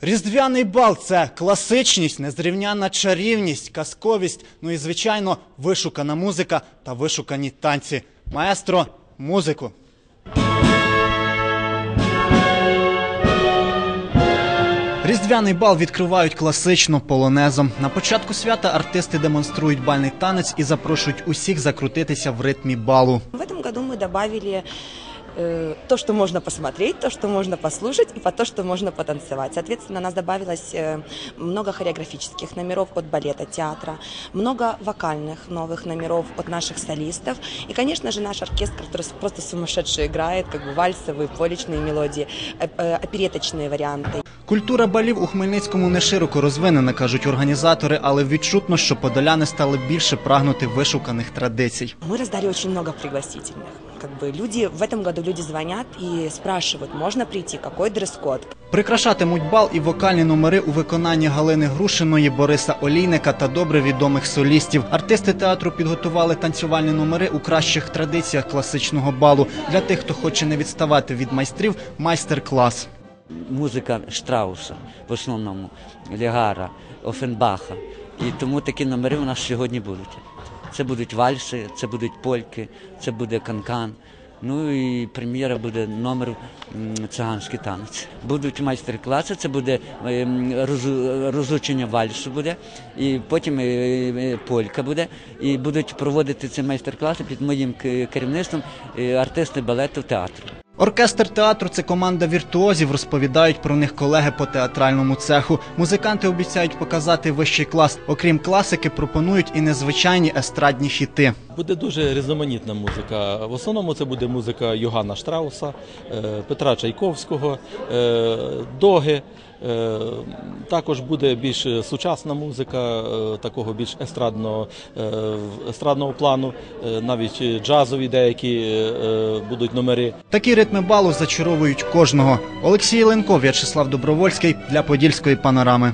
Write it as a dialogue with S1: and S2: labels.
S1: Різдвяний бал це класичність, незрівнянна чарівність, казковість, ну і звичайно, вишукана музика та вишукані танці. Маестро, музику. Різдвяний бал відкривають класично полонезом. На початку свята артисти демонструють бальний танець і запрошують усіх закрутитися в ритмі балу.
S2: В этом году мы добавили э, то, что можно посмотреть, то, что можно послушать, и по то, что можно потанцевать. Соответственно, у нас добавилось э, много хореографических номеров от балета, театра, много вокальных новых номеров от наших солистов. И, конечно же, наш оркестр, который просто сумасшедше играет, как бы вальсовые, поличные мелодии, э, э, опереточные варианты.
S1: Культура балів у Хмельницькому не широко розвинена, кажуть організатори, але відчутно, що подоляни стали більше прагнути вишуканих традицій.
S2: Мы раздали очень много пригласительных. Как бы люди в этом году люди звонят и спрашивают, можно прийти, какой дресс-код,
S1: Прикрашатимуть бал і вокальні номери у виконанні Галини Грушиної, Бориса Олійника та добре відомих солістів. Артисти театру підготували танцювальні номери у кращих традиціях класичного балу. Для тих, хто хоче не відставати від майстрів, майстер-клас.
S3: музика Штрауса, в основному Лягара, Офенбаха. І тому такі номери у нас сьогодні будуть. Це будуть вальси, це будуть польки, це буде канкан. Ну і прем'єра буде номер циганський танець. Будуть майстер-класи, це буде ем, розучення вальсу буде, і потім е, е, полька буде. І будуть проводити ці майстер-класи під моїм керівництвом е, артисти балету театру.
S1: Оркестр театру це команда віртуозів. Розповідають про них колеги по театральному цеху. Музиканти обіцяють показати вищий клас. Окрім класики, пропонують і незвичайні естрадні хіти.
S4: Буде дуже різноманітна музика. В основному це буде музика Йоганна Штрауса, е, Петра Чайковського, е, Доги. Е, Також буде більш сучасна музика, такого більш естрадного, естрадного плану, навіть джазові деякі будуть номери.
S1: Такі ритми балу зачаровують кожного. Олексій Ленко, В'ячеслав Добровольський для Подільської панорами.